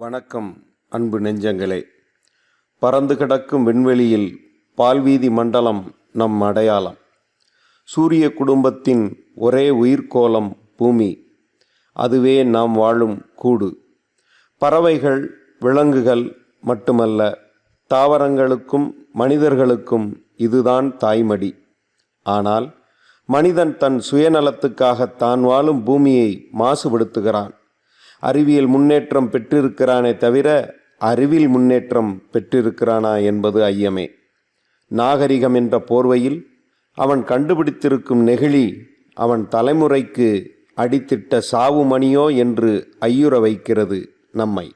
வணக்கம் அன்பு நெஞ்சங்களே. பறந்து கிடக்கும் விண்வெளியில் பால்வீதி மண்டலம் நம் அடையாளம். சூரிய குடும்பத்தின் ஒரே உயிர்கோலம் பூமி. அதுவே நாம் வாழும் கூடு. பறவைகள் விலங்குகள் மட்டுமல்ல தாவரங்களுக்கும் மனிதர்களுக்கும் இதுதான் தாய்மடி. ஆனால் மனிதன் தன் சுயநலத்துக்காக தான் வாழும் பூமியை மாசுபடுத்துகிறான். அறிவியல் முன்னேற்றம் பெற்றிருக்கிறானே தவிர அறிவில் முன்னேற்றம் பெற்றிருக்கிறானா என்பது ஐயமே. நாகரிகம் என்ற போர்வையில் அவன் கண்டுபிடித்திருக்கும் நெகிழி அவன் தலைமுறைக்கு அடித்திட்ட சாவு மணியோ என்று ஐயுற வைக்கிறது நம்மை.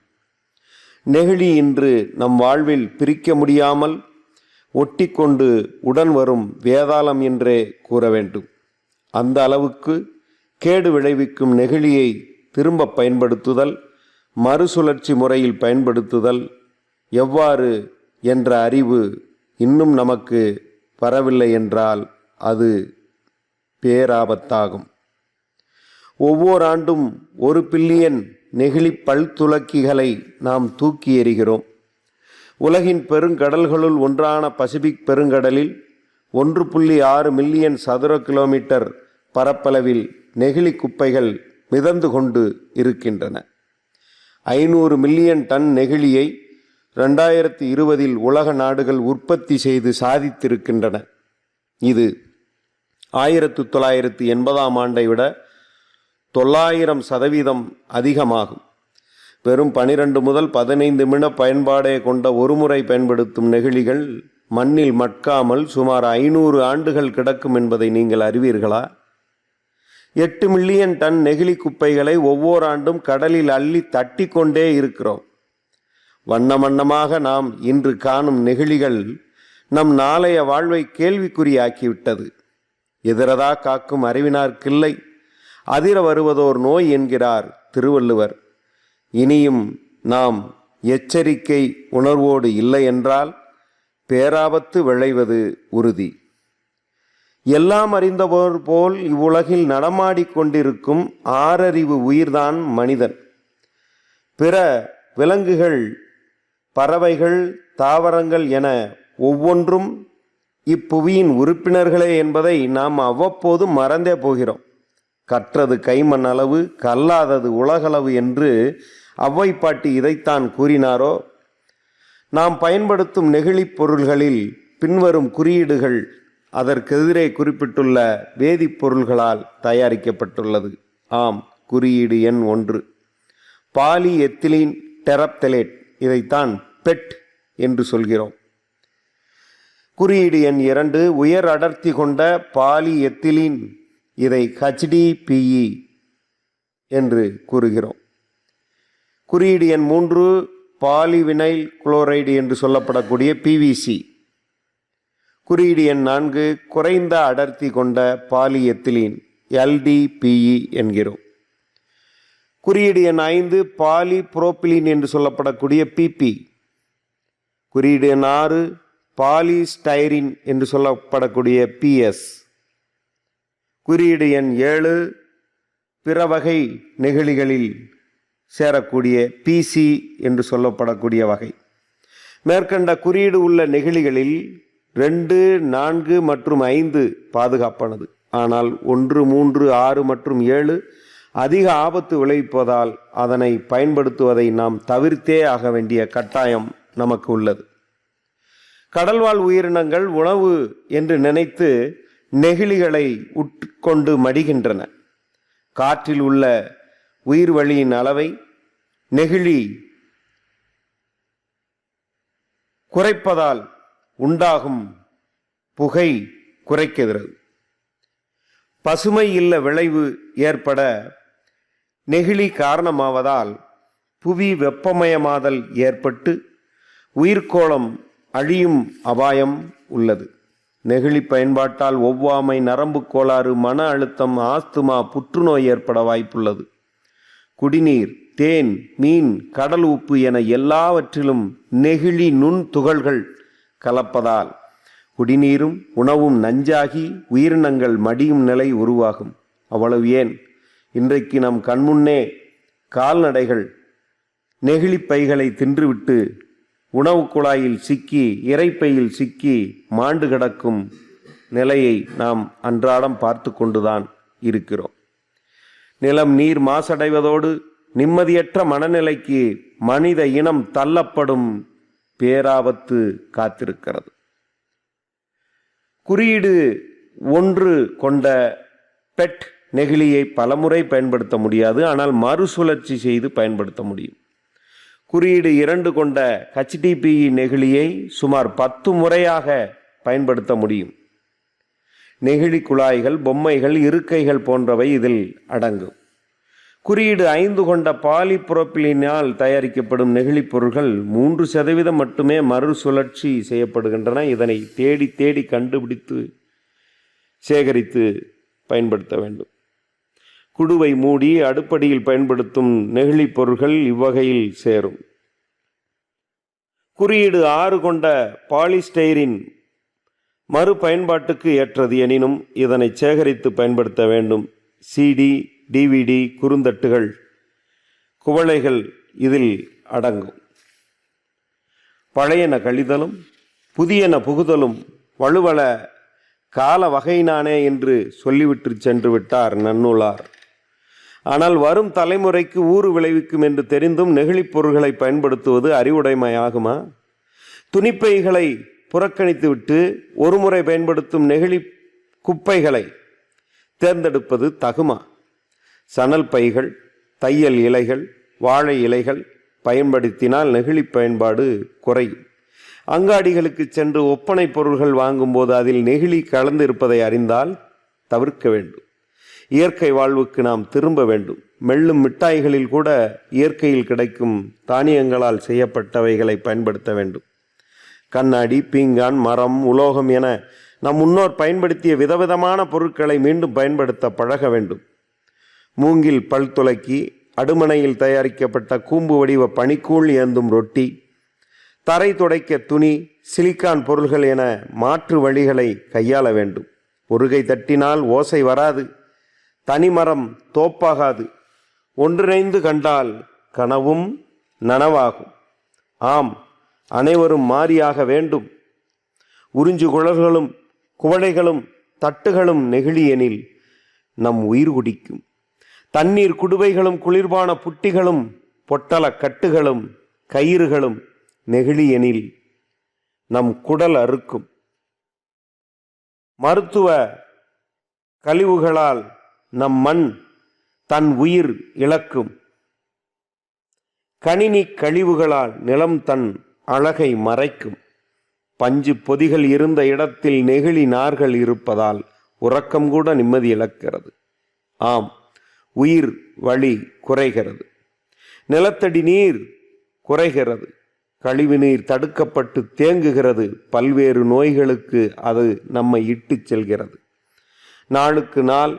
நெகிழி இன்று நம் வாழ்வில் பிரிக்க முடியாமல் ஒட்டிக்கொண்டு உடன் வரும் வேதாளம் என்றே கூற வேண்டும். அந்த அளவுக்கு கேடு விளைவிக்கும் நெகிழியை திரும்ப பயன்படுத்துதல் மறுசுழற்சி முறையில் பயன்படுத்துதல் எவ்வாறு என்ற அறிவு இன்னும் நமக்கு வரவில்லை என்றால் அது பேராபத்தாகும். ஒவ்வொரு ஆண்டும் ஒரு பில்லியன் நெகிழி பல்துலக்கிகளை நாம் தூக்கி எறிகிறோம். உலகின் பெருங்கடல்களுள் ஒன்றான பசிபிக் பெருங்கடலில் ஒன்று புள்ளி ஆறு மில்லியன் சதுர கிலோமீட்டர் பரப்பளவில் நெகிழி குப்பைகள் மிதந்து கொண்டு இருக்கின்றன. ஐநூறு மில்லியன் டன் நெகிழியை ரெண்டாயிரத்தி இருபதில் உலக நாடுகள் உற்பத்தி செய்து சாதித்திருக்கின்றன. இது ஆயிரத்து தொள்ளாயிரத்து எண்பதாம் ஆண்டை விட தொள்ளாயிரம் சதவீதம் அதிகமாகும். வெறும் பனிரெண்டு முதல் பதினைந்து மின பயன்பாடே கொண்ட ஒருமுறை பயன்படுத்தும் நெகிழிகள் மண்ணில் மட்காமல் சுமார் ஐநூறு ஆண்டுகள் கிடக்கும் என்பதை நீங்கள் அறிவீர்களா? எட்டு மில்லியன் டன் நெகிழி குப்பைகளை ஒவ்வொரு ஆண்டும் கடலில் அள்ளி தட்டி கொண்டே இருக்கிறோம். வண்ண வண்ணமாக நாம் இன்று காணும் நெகிழிகள் நம் நாளைய வாழ்வை கேள்விக்குறியாக்கிவிட்டது. எதிரதா காக்கும் அறிவினார்க்கில்லை. அதிர வருவதோர் நோய் என்கிறார் திருவள்ளுவர். இனியும் நாம் எச்சரிக்கை உணர்வோடு இல்லை என்றால் பேராபத்து விளைவது உறுதி. எல்லாம் அறிந்தவர் போல் இவ்வுலகில் நடமாடிக்கொண்டிருக்கும் ஆறறிவு உயிர்தான் மனிதன். பிற விலங்குகள் பறவைகள் தாவரங்கள் என ஒவ்வொன்றும் இப்புவியின் உறுப்பினர்களே என்பதை நாம் அவ்வப்போது மறந்தே போகிறோம். கற்றது கைமண் அளவு கல்லாதது உலகளவு என்று அவ்வைப்பாட்டி இதைத்தான் கூறினாரோ? நாம் பயன்படுத்தும் நெகிழிப் பொருள்களில் பின்வரும் குறியீடுகள் அதற்கெதிரே குறிப்பிட்டுள்ள வேதிப்பொருள்களால் தயாரிக்கப்பட்டுள்ளது. ஆம் குறியீடு எண் ஒன்று. பாலி எத்திலீன் டெரப்தலேட் இதைத்தான் பெட் என்று சொல்கிறோம். குறியீடு எண் இரண்டு உயர் அடர்த்தி கொண்ட பாலி எத்திலீன் இதை ஹச்டிபிஇ என்று கூறுகிறோம். குறியீடு எண் மூன்று பாலிவினைல் குளோரைடு என்று சொல்லப்படக்கூடிய பிவிசி குறியீடு எண் நான்கு குறைந்த அடர்த்தி கொண்ட பாலிஎத்திலீன் எல்டிபிஇ என்கிறோம். குறியீடு எண் ஐந்து பாலி புரோப்பிலின் என்று சொல்லப்படக்கூடிய பிபி குறியீடு எண் ஆறு பாலிஸ்டைரின் என்று சொல்லப்படக்கூடிய பிஎஸ் குறியீடு எண் ஏழு பிற வகை நெகிழிகளில் சேரக்கூடிய பிசி என்று சொல்லப்படக்கூடிய வகை. மேற்கண்ட குறியீடு உள்ள நெகிழிகளில் ரெண்டு நான்கு மற்றும் ஐந்து பாதுகாப்பானது. ஆனால் ஒன்று மூன்று ஆறு மற்றும் ஏழு அதிக ஆபத்து விளைவிப்பதால் அதனை பயன்படுத்துவதை நாம் தவிர்த்தே ஆக வேண்டிய கட்டாயம் நமக்கு உள்ளது. கடல்வாழ் உயிரினங்கள் உணவு என்று நினைத்து நெகிழிகளை உட்கொண்டு மடிகின்றன. காற்றில் உள்ள உயிர் வழியின் அளவை நெகிழி குறைப்பதால் உண்டாகும் புகை குறைக்கிறது. பசுமை இல்ல விளைவு ஏற்பட நெகிழி காரணமாவதால் புவி வெப்பமயமாதல் ஏற்பட்டு உயிர்க்கோளம் அழியும் அபாயம் உள்ளது. நெகிழி பயன்பாட்டால் ஒவ்வாமை நரம்பு கோளாறு மன அழுத்தம் ஆஸ்துமா புற்றுநோய் ஏற்பட வாய்ப்புள்ளது. குடிநீர் தேன் மீன் கடல் உப்பு என எல்லாவற்றிலும் நெகிழி நுண் துகள்கள் கலப்பதால் குடிநீரும் உணவும் நஞ்சாகி உயிரினங்கள் மடியும் நிலை உருவாகும். அவ்வளவு ஏன்? இன்றைக்கு நம் கண்முன்னே கால்நடைகள் நெகிழிப்பைகளை தின்றுவிட்டு உணவுக் குழாயில் சிக்கி இறைப்பையில் சிக்கி மாண்டு கிடக்கும் நிலையை நாம் அன்றாடம் பார்த்து கொண்டுதான் இருக்கிறோம். நிலம் நீர் மாசடைவதோடு நிம்மதியற்ற மனநிலைக்கு மனித இனம் தள்ளப்படும் பேராபத்து காத்திருக்கிறது. குறியீடு ஒன்று கொண்ட பெட் நெகிழியை பலமுறை பயன்படுத்த முடியாது ஆனால் மறுசுழற்சி செய்து பயன்படுத்த முடியும். குறியீடு இரண்டு கொண்ட ஹெச்டிபிஇ நெகிழியை சுமார் பத்து முறையாக பயன்படுத்த முடியும். நெகிழி குழாய்கள் பொம்மைகள் இருக்கைகள் போன்றவை இதில் அடங்கும். குறியீடு ஐந்து கொண்ட பாலிபுரோப்பிலினால் தயாரிக்கப்படும் நெகிழிப் பொருட்கள் மூன்று சதவீதம் மட்டுமே மறுசுழற்சி செய்யப்படுகின்றன. இதனை தேடி தேடி கண்டுபிடித்து சேகரித்து பயன்படுத்த வேண்டும். குடுவை மூடி அடுப்படியில் பயன்படுத்தும் நெகிழிப் பொருட்கள் இவ்வகையில் சேரும். குறியீடு ஆறு கொண்ட பாலிஸ்டைரின் மறுபயன்பாட்டுக்கு ஏற்றது எனினும் இதனை சேகரித்து பயன்படுத்த வேண்டும். சிடி டிவிடி குறுந்தட்டுகள் குவளைகள் இதில் அடங்கும். பழையன கழிதலும் புதியன புகுதலும் வலுவல கால வகையினானே என்று சொல்லிவிட்டு சென்று விட்டார் நன்னூலார். ஆனால் வரும் தலைமுறைக்கு ஊறு விளைவிக்கும் என்று தெரிந்தும் நெகிழிப் பொருள்களை பயன்படுத்துவது அறிவுடைமையாகுமா? துணிப்பைகளை புறக்கணித்துவிட்டு ஒருமுறை பயன்படுத்தும் நெகிழி குப்பைகளை தேர்ந்தெடுப்பது தகுமா? சணல் பைகள் தையல் இலைகள் வாழை இலைகள் பயன்படுத்தினால் நெகிழி பயன்பாடு குறையும் அங்காடிகளுக்கு சென்று ஒப்பனை பொருள்கள் வாங்கும்போது அதில் நெகிழி கலந்து இருப்பதை அறிந்தால் தவிர்க்க வேண்டும். இயற்கை வாழ்வுக்கு நாம் திரும்ப வேண்டும். மெல்லும் மிட்டாய்களில் கூட இயற்கையில் கிடைக்கும் தானியங்களால் செய்யப்பட்டவைகளை பயன்படுத்த வேண்டும். கண்ணாடி பீங்கான் மரம் உலோகம் என நம் முன்னோர் பயன்படுத்திய விதவிதமான பொருட்களை மீண்டும் பயன்படுத்த பழக வேண்டும். மூங்கில் பல் துலக்கி அடுமனையில் தயாரிக்கப்பட்ட கூம்பு வடிவ பனிக்கூழ் ஏந்தும் ரொட்டி தரை துடைக்க துணி சிலிக்கான் பொருள்கள் என மாற்று வழிகளை கையாள வேண்டும். ஒருகை தட்டினால் ஓசை வராது தனிமரம் தோப்பாகாது ஒன்றிணைந்து கண்டால் கனவும் நனவாகும். ஆம் அனைவரும் மாறியாக வேண்டும். உறிஞ்சு குழல்களும் குவளைகளும் தட்டுகளும் நெகிழியெனில் நம் உயிர் குடிக்கும். தண்ணீர் குடுவைகளும் குளிர்பான புட்டிகளும் பொட்டல கட்டுகளும் கயிறுகளும் நெகிழியெனில் நம் குடல் அறுக்கும். மருத்துவ கழிவுகளால் நம் மண் தன் உயிர் இழக்கும். கணினி கழிவுகளால் நிலம் தன் அழகை மறைக்கும். பஞ்சு பொதிகள் இருந்த இடத்தில் நெகிழி நார்கள் இருப்பதால் உறக்கம் கூட நிம்மதி இழக்கிறது. ஆம். உயிர் வழி குறைகிறது. நிலத்தடி நீர் குறைகிறது. கழிவு நீர் தடுக்கப்பட்டு தேங்குகிறது. பல்வேறு நோய்களுக்கு அது நம்மை இட்டு செல்கிறது. நாளுக்கு நாள்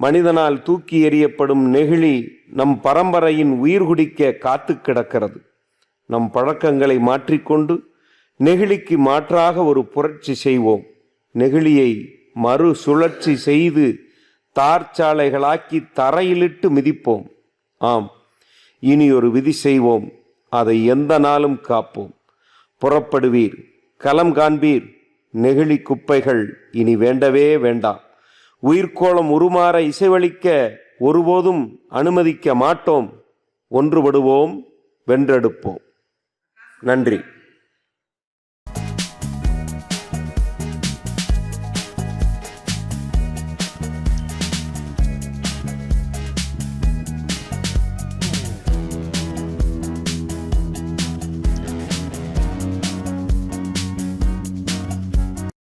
மனிதனால் தூக்கி எறியப்படும் நெகிழி நம் பரம்பரையின் உயிர் குடிக்க காத்து கிடக்கிறது. நம் பழக்கங்களை மாற்றிக்கொண்டு நெகிழிக்கு மாற்றாக ஒரு புரட்சி செய்வோம். நெகிழியை மறு சுழற்சி செய்து தார்ச்சாலைகளாக்கி தரையிலிட்டு மிதிப்போம். ஆம் இனி ஒரு விதி செய்வோம். அதை எந்த நாளும் காப்போம். புறப்படுவீர் களம் காண்பீர். நெகிழி குப்பைகள் இனி வேண்டவே வேண்டாம். உயிர்க்கோளம் உருமாற இசைவளிக்க ஒருபோதும் அனுமதிக்க மாட்டோம். ஒன்றுபடுவோம் வென்றெடுப்போம். நன்றி.